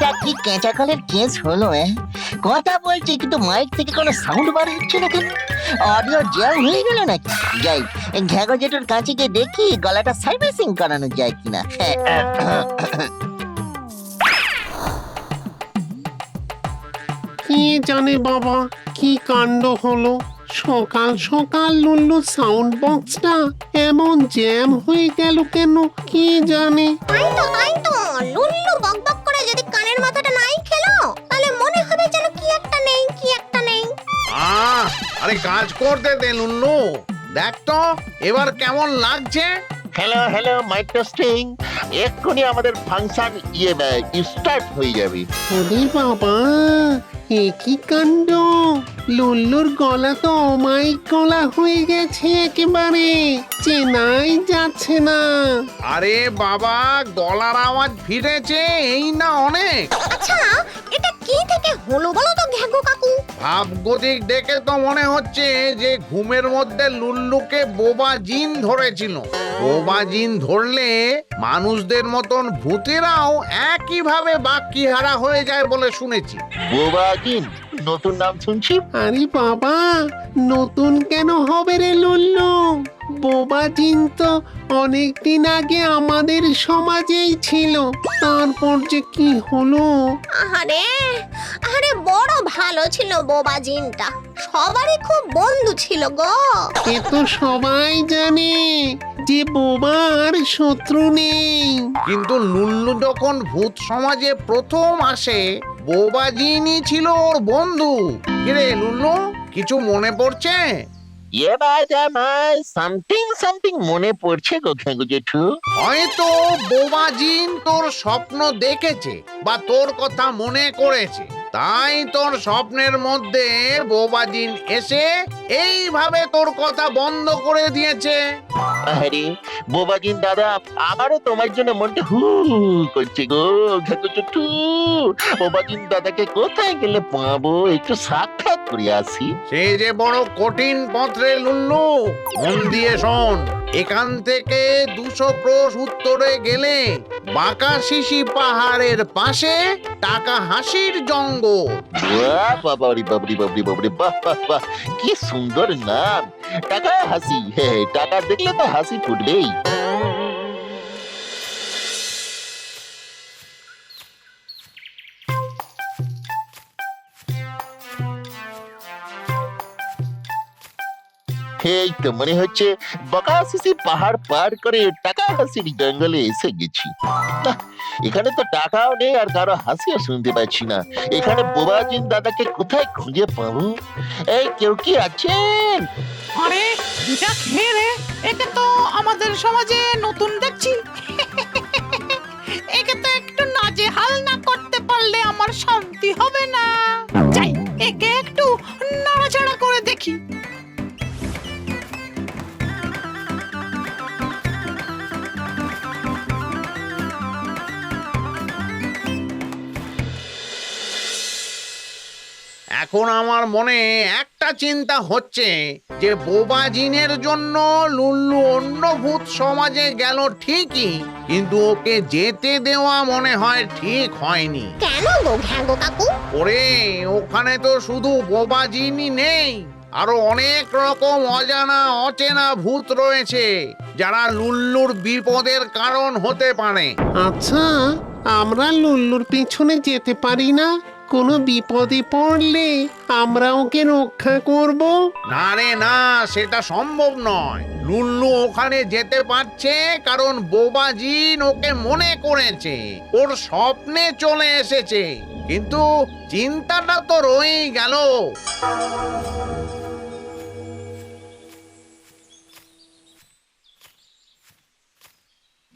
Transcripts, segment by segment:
এটা কি কেঁচা কলের কেস হলো কথা বলছি কিন্তু মাইক থেকে কোনো সাউন্ড বার হচ্ছে না কেন? অডিও জ্যাম হয়ে গেল নাকি? যাই ঘ্যাগো কাছে গিয়ে দেখি গলাটা সার্ভিসিং করানো যায় কিনা। কি জানে বাবা কি কাণ্ড হলো? সকাল সকাল লুল্লু সাউন্ড বক্সটা এমন জ্যাম হয়ে গেল কেন? কি জানে? তো। আরে কাজ করতে দে লুল্লু দেখ তো এবার কেমন লাগছে? হ্যালো হ্যালো মাইক টেস্টিং এক্ষুনি আমাদের ফাংশন ইয়ে স্টার্ট হয়ে যাবে। ওরে বাবা এ কি কাণ্ড? লুল্লুর গলা তো অমায়িক গলা হয়ে গেছে একেবারে চেনাই যাচ্ছে না। আরে বাবা গলার আওয়াজ ফিরেছে এই না অনেক। আচ্ছা হলো বলো তো ঘ্যাগো কাকু? ভাবগতিক দেখে তো মনে হচ্ছে যে ঘুমের মধ্যে লুল্লুকে বোবা জিন ধরেছিল। বোবা জিন ধরলে মানুষদের মতন ভূতেরাও একইভাবে বাক্যিহারা হয়ে যায় বলে শুনেছি। বোবা জিন নতুন নাম শুনছি? আরে বাবা নতুন কেন হবে রে লুল্লু? বোবা জিন তো অনেকদিন আগে আমাদের সমাজেই ছিল। তারপর যে কি হলো? আরে আরে বড় ভালো ছিল বোবা জিনটা। সবারই খুব বন্ধু ছিল গো। এ তো সবাই জানে যে বোবার শত্রু নেই। কিন্তু লুল্লু যখন ভূত সমাজে প্রথম আসে বোবা জিনই ছিল ওর বন্ধু। কিরে লুল্লু কিছু মনে পড়ছে? এবার আমার সামথিং সামথিং মনে পড়ছে গো ঘ্যাগো জেঠু। হয়তো বোমাজিন তোর স্বপ্ন দেখেছে বা তোর কথা মনে করেছে। তাই তোর স্বপ্নের মধ্যে বোবাজিন এসে এইভাবে তোর কথা বন্ধ করে দিয়েছে। আরে বোবাজিন দাদা আমারও তোমার জন্য মনটা হু করছে গো জেঠু বোবাজিন দাদাকে কোথায় গেলে পাবো? একটু সাক্ষাৎ করে আসি। সে যে বড় কঠিন পত্রে লুল্লু মন দিয়ে শোন। এখান থেকে দুশো ক্রোশ উত্তরে গেলে বাঁকা শিশি পাহাড়ের পাশে টাকা হাসির জঙ্গল বাহ বাহ বাহ কি সুন্দর নাম টাকা হাসি হ্যাঁ টাকা দেখলে তো হাসি ফুটবেই এই তো মনে হচ্ছে বকাশিসি পাহাড় পার করে টাকা হাসির জঙ্গলে এসে গেছি। এখানে তো টাকাও নেই আর কারও হাসিও শুনতে পাচ্ছি না। এখানে বোবাজিন দাদাকে কোথায় খুঁজে পাবো? এই কেউ কি আছেন? আরে, এটা খেয়ে একে তো আমাদের সমাজে নতুন দেখছি। একে তো একটু নাজে হাল না করতে পারলে আমার শান্তি হবে না। যাই। এখন আমার মনে একটা চিন্তা হচ্ছে যে বোবা জিনের জন্য লুল্লু অন্য ভূত সমাজে গেল ঠিকই কিন্তু ওকে যেতে দেওয়া মনে হয় ঠিক হয়নি। কেন গো ঘ্যাগো কাকু? ওরে ওখানে তো শুধু বোবা জিনই নেই আরও অনেক রকম অজানা অচেনা ভূত রয়েছে যারা লুল্লুর বিপদের কারণ হতে পারে। আচ্ছা আমরা লুল্লুর পিছনে যেতে পারি না? কোনো বিপদে পড়লে আমরা ওকে রক্ষা করব? না রে না সেটা সম্ভব নয়। লুল্লু ওখানে যেতে পারছে কারণ বোবাজিন ওকে মনে করেছে। ওর স্বপ্নে চলে এসেছে। কিন্তু চিন্তাটা তো রয়েই গেল।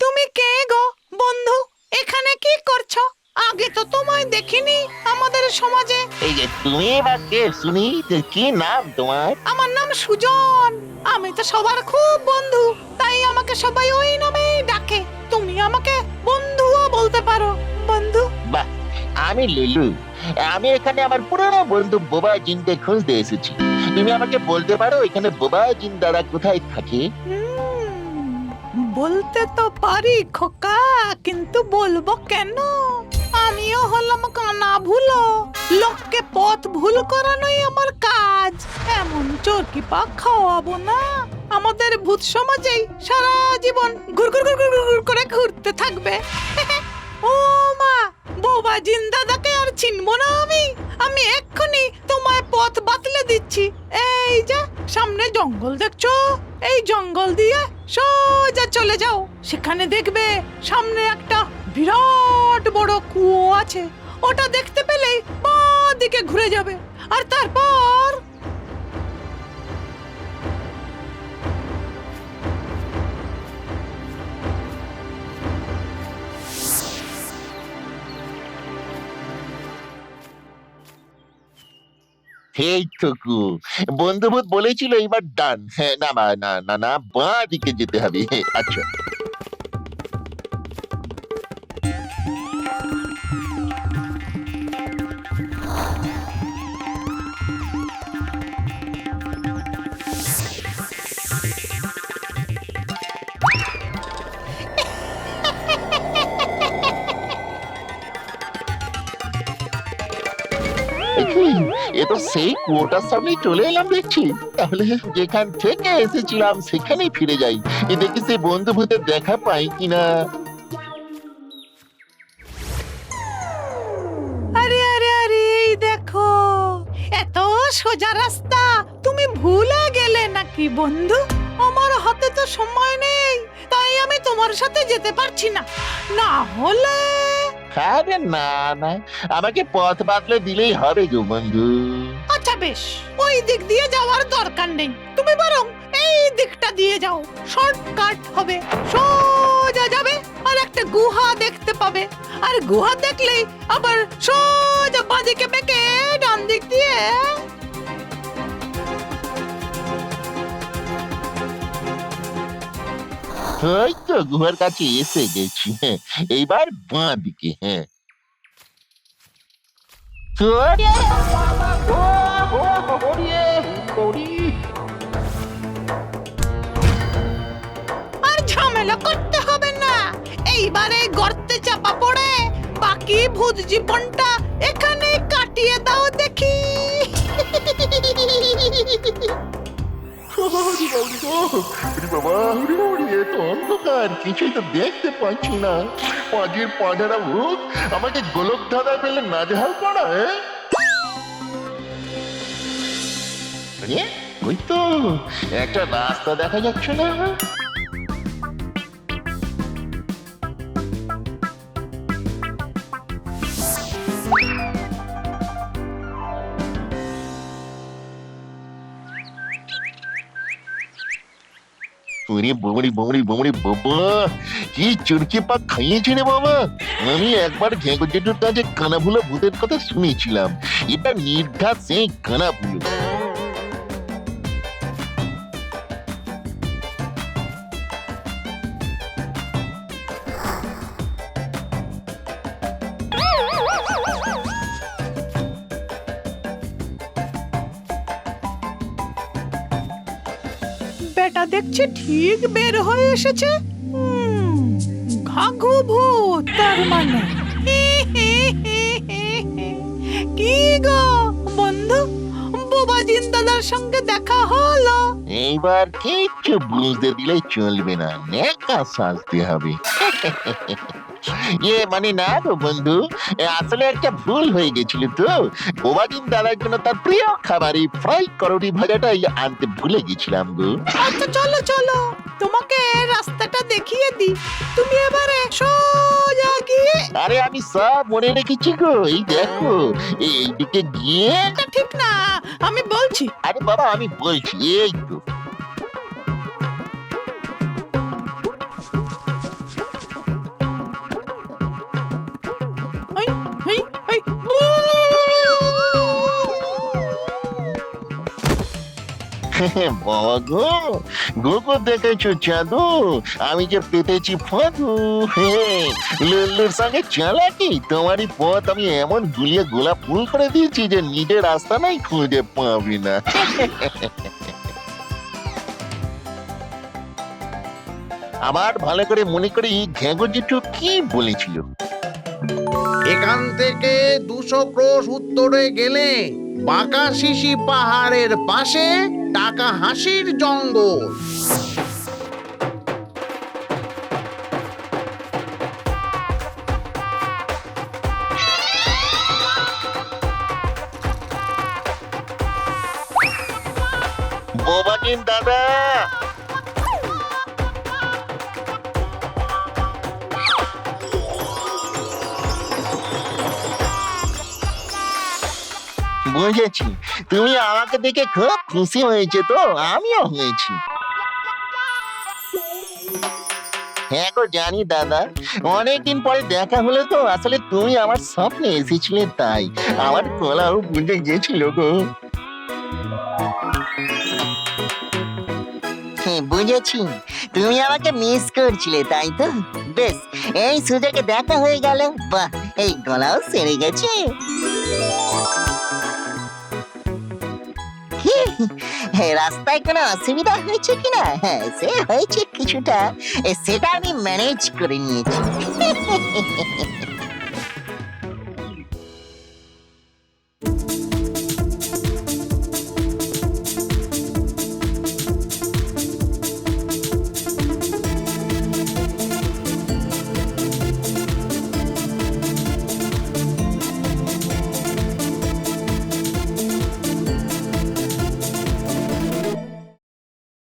তুমি কে গো বন্ধু? এখানে কি করছ? আগে তো তোমায় দেখিনি আমাদের সমাজে। এই যে তুমি এবার কে শুনি তো কি নাম তোমার? আমার নাম সুজন। আমি তো সবার খুব বন্ধু তাই আমাকে সবাই ওই নামেই ডাকে। তুমি আমাকে বন্ধুও বলতে পারো বন্ধু। বাহ আমি লুলু। আমি এখানে আমার পুরনো বন্ধু বোবা জিনকে খুঁজতে এসেছি। তুমি আমাকে বলতে পারো এখানে বোবা জিন দাদা কোথায় থাকে? হুম, বলতে তো পারি খোকা কিন্তু বলব কেন? আমিও হলাম কানা ভুলো। লোককে পথ ভুল করানোই আমার কাজ। এমন চরকি পাক খাওয়াবো না। আমাদের ভূত সমাজেই সারা জীবন ঘুর ঘুর ঘুর ঘুর ঘুর করে ঘুরতে থাকবে। ও মা, বোবা জিন দাদাকে আর চিনবো না আমি। আমি এক্ষুনি তোমায় পথ বাতলে দিচ্ছি। এই যে, সামনে জঙ্গল দেখছ? এই জঙ্গল দিয়ে সোজা চলে যাও। সেখানে দেখবে সামনে একটা বিরাট বড় কুয়ো আছে। ওটা দেখতে পেলেই বাঁ দিকে ঘুরে যাবে। আর তারপর এই টুকু বন্ধুভূত বলেছিল এবার ডান। হ্যাঁ না না না না বাঁ দিকে যেতে হবে। হ্যাঁ, আচ্ছা। সেই কুয়োটার সামনেই চলে এলাম দেখছি। তাহলে যেখান থেকে এসেছিলাম সেখানেই ফিরে যাই। দেখি সেই বন্ধু ভূতের দেখা পাই কিনা। আরে আরে আরে, এই দেখো, এত সোজা রাস্তা, তুমি ভুলে গেলে নাকি বন্ধু? আমার হাতে তো সময় নেই, তাই আমি তোমার সাথে যেতে পারছি না। না হলে আরে না না। আমাকে পথ বাতলে দিলেই হবে গো বন্ধু। আচ্ছা বেশ, ওই দিক দিয়ে যাওয়ার দরকার নেই। তুমি বরং এই দিকটা দিয়ে যাও। শর্টকাট হবে, সোজা যাবে আর একটা গুহা দেখতে পাবে। আর গুহা দেখলেই আবার সোজা বাঁদিকে বেঁকে ডান দিক দিয়ে ওই তো গুহার কাছে এসে গেছি হ্যাঁ। এইবার বাঁ দিকে হ্যাঁ। আর ঝামেলা করতে হবে না। এইবারে গর্তে চাপা পড়ে বাকি ভূত জীবনটা এখানে কাটিয়ে দাও ওরে বাবা গো, ওরে বাবা, ওরে ওরে, এ তো অন্ধকার কিছুই তো দেখতে পাচ্ছি না। পাঁচের পাঁচারা ভূত আমাকে গোলক ধাঁধা পেলে নাজহাল করা ওই তো? একটা রাস্তা দেখা যাচ্ছে না। ওরে বমরি বমরি বাবা। কি চুরকি পা খাইয়েছে রে বাবা। আমি একবার ঘেঁকো জেঠুর কাছে কানাভুলো ভূতের কথা শুনেছিলাম। এটা নির্ঘাত সেই কানাভুলো দেখছি ঠিক বের হয়ে এসেছে। ঘাঘু ভূত, তার মানে। কি গো, বন্ধু, বোবা দাদার সঙ্গে দেখা হলো। এইবার কিচ্ছু বুঝতে দিলে চলবে না নেকা সাজতে হবে। ইয়ে মানে না গো বন্ধু আসলে একটা ভুল হয়ে গেছিল তো। বোবাদিন দাদার জন্য তার প্রিয় খাবার এই ফ্রাই করটি ভাজাটাই আনতে ভুলে গেছিলাম গো। আচ্ছা চলো চলো। তোমাকে রাস্তাটা দেখিয়ে দি। তুমি এবারে সোজা গিয়ে আরে আমি সব মনে রেখেছি গো এই দেখো এইদিকে গিয়ে এটা ঠিক না আমি বলছি। আরে বাবা আমি বলছি এই তো। বাবা দেখেছ আমি যে পেতেছি ফাঁদু। লুল্লুর সঙ্গে তোমারই পথ আমি এমন গুলিয়ে ফুল করে দিয়েছি যে রাস্তা নাই খুঁজে পাবি না। আবার ভালো করে মনে করি ঘেঁগো জেঠু কি বলেছিল? এখান থেকে দুশো ক্রোশ উত্তরে গেলে বাঁকা শিশি পাহাড়ের পাশে টাকা হাসির জঙ্গল। বোবাকিন দাদা। বুঝেছি। তুমি আমাকে দেখে খুব খুশি হয়েছে তো, আমিও হয়েছি। হ্যাঁ গো জানি দাদা, অনেকদিন পরে দেখা হলো তো, আসলে তুমি আমার স্বপ্নে এসেছিলে তাই, আমার গলাও বুঝে গেছিল গো। হ্যাঁ বুঝেছি। তুমি আমাকে মিস করছিলে তাই তো? বেশ, এই সুযোগে দেখা হয়ে গেল। বাহ, এই গলাও সেরে গেছে। হ্যাঁ, রাস্তায় কোনো অসুবিধা হয়েছে কিনা হ্যাঁ সে হয়েছে কিছুটা। সেটা আমি ম্যানেজ করে নিয়েছি।